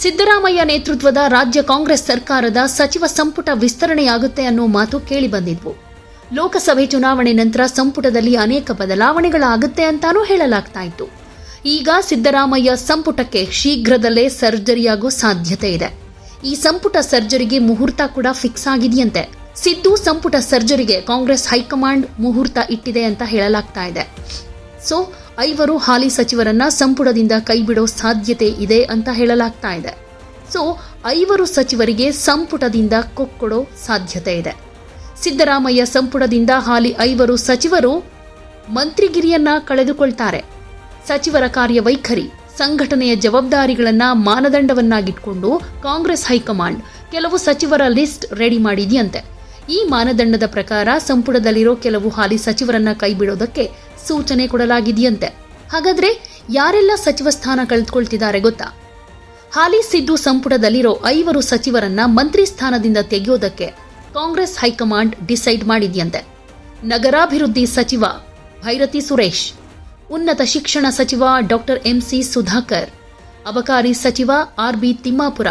ಸಿದ್ದರಾಮಯ್ಯ ನೇತೃತ್ವದ ರಾಜ್ಯ ಕಾಂಗ್ರೆಸ್ ಸರ್ಕಾರದ ಸಚಿವ ಸಂಪುಟ ವಿಸ್ತರಣೆಯಾಗುತ್ತೆ ಅನ್ನೋ ಮಾತು ಕೇಳಿಬಂದಿದ್ವು ಲೋಕಸಭೆ ಚುನಾವಣೆ ನಂತರ ಸಂಪುಟದಲ್ಲಿ ಅನೇಕ ಬದಲಾವಣೆಗಳಾಗುತ್ತೆ ಅಂತಾನೂ ಹೇಳಲಾಗ್ತಾ ಇತ್ತು. ಈಗ ಸಿದ್ದರಾಮಯ್ಯ ಸಂಪುಟಕ್ಕೆ ಶೀಘ್ರದಲ್ಲೇ ಸರ್ಜರಿಯಾಗೋ ಸಾಧ್ಯತೆ ಇದೆ. ಈ ಸಂಪುಟ ಸರ್ಜರಿಗೆ ಮುಹೂರ್ತ ಕೂಡ ಫಿಕ್ಸ್ ಆಗಿದೆಯಂತೆ. ಸಿದ್ದು ಸಂಪುಟ ಸರ್ಜರಿಗೆ ಕಾಂಗ್ರೆಸ್ ಹೈಕಮಾಂಡ್ ಮುಹೂರ್ತ ಇಟ್ಟಿದೆ ಅಂತ ಹೇಳಲಾಗ್ತಾ ಇದೆ. ಸೊ, ಐವರು ಹಾಲಿ ಸಚಿವರನ್ನ ಸಂಪುಟದಿಂದ ಕೈಬಿಡೋ ಸಾಧ್ಯತೆ ಇದೆ ಅಂತ ಹೇಳಲಾಗ್ತಾ ಇದೆ. ಸೊ, ಐವರು ಸಚಿವರಿಗೆ ಸಂಪುಟದಿಂದ ಕೊಕ್ಕೊಡೋ ಸಾಧ್ಯತೆ ಇದೆ. ಸಿದ್ದರಾಮಯ್ಯ ಸಂಪುಟದಿಂದ ಹಾಲಿ ಐವರು ಸಚಿವರು ಮಂತ್ರಿಗಿರಿಯನ್ನ ಕಳೆದುಕೊಳ್ತಾರೆ. ಸಚಿವರ ಕಾರ್ಯವೈಖರಿ, ಸಂಘಟನೆಯ ಜವಾಬ್ದಾರಿಗಳನ್ನ ಮಾನದಂಡವನ್ನಾಗಿಟ್ಕೊಂಡು ಕಾಂಗ್ರೆಸ್ ಹೈಕಮಾಂಡ್ ಕೆಲವು ಸಚಿವರ ಲಿಸ್ಟ್ ರೆಡಿ ಮಾಡಿದೆಯಂತೆ. ಈ ಮಾನದಂಡದ ಪ್ರಕಾರ ಸಂಪುಟದಲ್ಲಿರೋ ಕೆಲವು ಹಾಲಿ ಸಚಿವರನ್ನ ಕೈಬಿಡೋದಕ್ಕೆ ಸೂಚನೆ ಕೊಡಲಾಗಿದೆಯಂತೆ. ಹಾಗಾದ್ರೆ ಯಾರೆಲ್ಲ ಸಚಿವ ಸ್ಥಾನ ಕಳೆದುಕೊಳ್ತಿದ್ದಾರೆ ಗೊತ್ತಾ? ಹಾಲಿ ಸಿದ್ದು ಸಂಪುಟದಲ್ಲಿರೋ ಐವರು ಸಚಿವರನ್ನ ಮಂತ್ರಿ ಸ್ಥಾನದಿಂದ ತೆಗೆಯೋದಕ್ಕೆ ಕಾಂಗ್ರೆಸ್ ಹೈಕಮಾಂಡ್ ಡಿಸೈಡ್ ಮಾಡಿದೆಯಂತೆ. ನಗರಾಭಿವೃದ್ಧಿ ಸಚಿವ ಭೈರತಿ ಸುರೇಶ್, ಉನ್ನತ ಶಿಕ್ಷಣ ಸಚಿವ ಡಾಕ್ಟರ್ ಎಂಸಿ ಸುಧಾಕರ್, ಅಬಕಾರಿ ಸಚಿವ ಆರ್ಬಿ ತಿಮ್ಮಾಪುರ,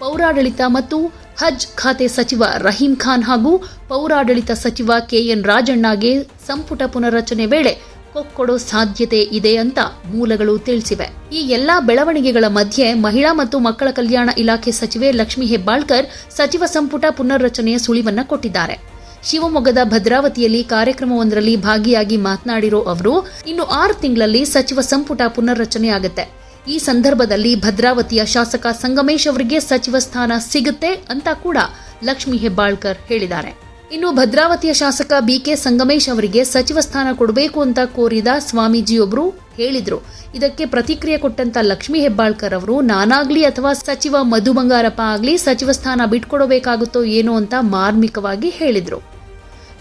ಪೌರಾಡಳಿತ ಮತ್ತು ಹಜ್ ಖಾತೆ ಸಚಿವ ರಹೀಂ ಖಾನ್ ಹಾಗೂ ಪೌರಾಡಳಿತ ಸಚಿವ ಕೆಎನ್ ರಾಜಣ್ಣಗೆ ಸಂಪುಟ ಪುನರ್ರಚನೆ ವೇಳೆ ಕೊಕ್ಕೊಡೋ ಸಾಧ್ಯತೆ ಇದೆ ಅಂತ ಮೂಲಗಳು ತಿಳಿಸಿವೆ. ಈ ಎಲ್ಲಾ ಬೆಳವಣಿಗೆಗಳ ಮಧ್ಯೆ ಮಹಿಳಾ ಮತ್ತು ಮಕ್ಕಳ ಕಲ್ಯಾಣ ಇಲಾಖೆ ಸಚಿವೆ ಲಕ್ಷ್ಮಿ ಹೆಬ್ಬಾಳ್ಕರ್ ಸಚಿವ ಸಂಪುಟ ಪುನರ್ರಚನೆಯ ಸುಳಿವನ್ನ ಕೊಟ್ಟಿದ್ದಾರೆ. ಶಿವಮೊಗ್ಗದ ಭದ್ರಾವತಿಯಲ್ಲಿ ಕಾರ್ಯಕ್ರಮವೊಂದರಲ್ಲಿ ಭಾಗಿಯಾಗಿ ಮಾತನಾಡಿರೋ ಅವರು, ಇನ್ನು ಆರು ತಿಂಗಳಲ್ಲಿ ಸಚಿವ ಸಂಪುಟ ಪುನರ್ರಚನೆ ಆಗುತ್ತೆ. ಈ ಸಂದರ್ಭದಲ್ಲಿ ಭದ್ರಾವತಿಯ ಶಾಸಕ ಸಂಗಮೇಶ್ ಅವರಿಗೆ ಸಚಿವ ಸ್ಥಾನ ಸಿಗುತ್ತೆ ಅಂತ ಕೂಡ ಲಕ್ಷ್ಮಿ ಹೆಬ್ಬಾಳ್ಕರ್ ಹೇಳಿದ್ದಾರೆ. ಇನ್ನು ಭದ್ರಾವತಿಯ ಶಾಸಕ ಬಿಕೆ ಸಂಗಮೇಶ್ ಅವರಿಗೆ ಸಚಿವ ಸ್ಥಾನ ಕೊಡಬೇಕು ಅಂತ ಕೋರಿದ ಸ್ವಾಮೀಜಿಯೊಬ್ರು ಹೇಳಿದ್ರು. ಇದಕ್ಕೆ ಪ್ರತಿಕ್ರಿಯೆ ಕೊಟ್ಟಂತ ಲಕ್ಷ್ಮಿ ಹೆಬ್ಬಾಳ್ಕರ್ ಅವರು, ನಾನಾಗ್ಲಿ ಅಥವಾ ಸಚಿವ ಮಧು ಬಂಗಾರಪ್ಪ ಆಗ್ಲಿ ಸಚಿವ ಸ್ಥಾನ ಬಿಟ್ಕೊಡಬೇಕಾಗುತ್ತೋ ಏನೋ ಅಂತ ಮಾರ್ಮಿಕವಾಗಿ ಹೇಳಿದ್ರು.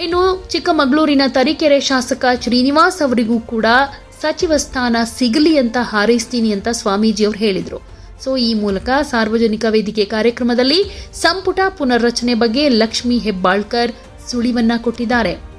ಇನ್ನು ಚಿಕ್ಕಮಗಳೂರಿನ ತರೀಕೆರೆ ಶಾಸಕ ಶ್ರೀನಿವಾಸ್ ಅವರಿಗೂ ಕೂಡ ಸಚಿವ ಸ್ಥಾನ ಸಿಗಲಿ ಅಂತ ಹಾರೈಸ್ತೀನಿ ಅಂತ ಸ್ವಾಮೀಜಿಯವರು ಹೇಳಿದ್ರು. ಸೊ ಈ ಮೂಲಕ ಸಾರ್ವಜನಿಕ ವೇದಿಕೆ ಕಾರ್ಯಕ್ರಮದಲ್ಲಿ ಸಂಪುಟ ಪುನರ್ರಚನೆ ಬಗ್ಗೆ ಲಕ್ಷ್ಮಿ ಹೆಬ್ಬಾಳ್ಕರ್ ಸುಳಿವನ್ನ ಕೊಟ್ಟಿದ್ದಾರೆ.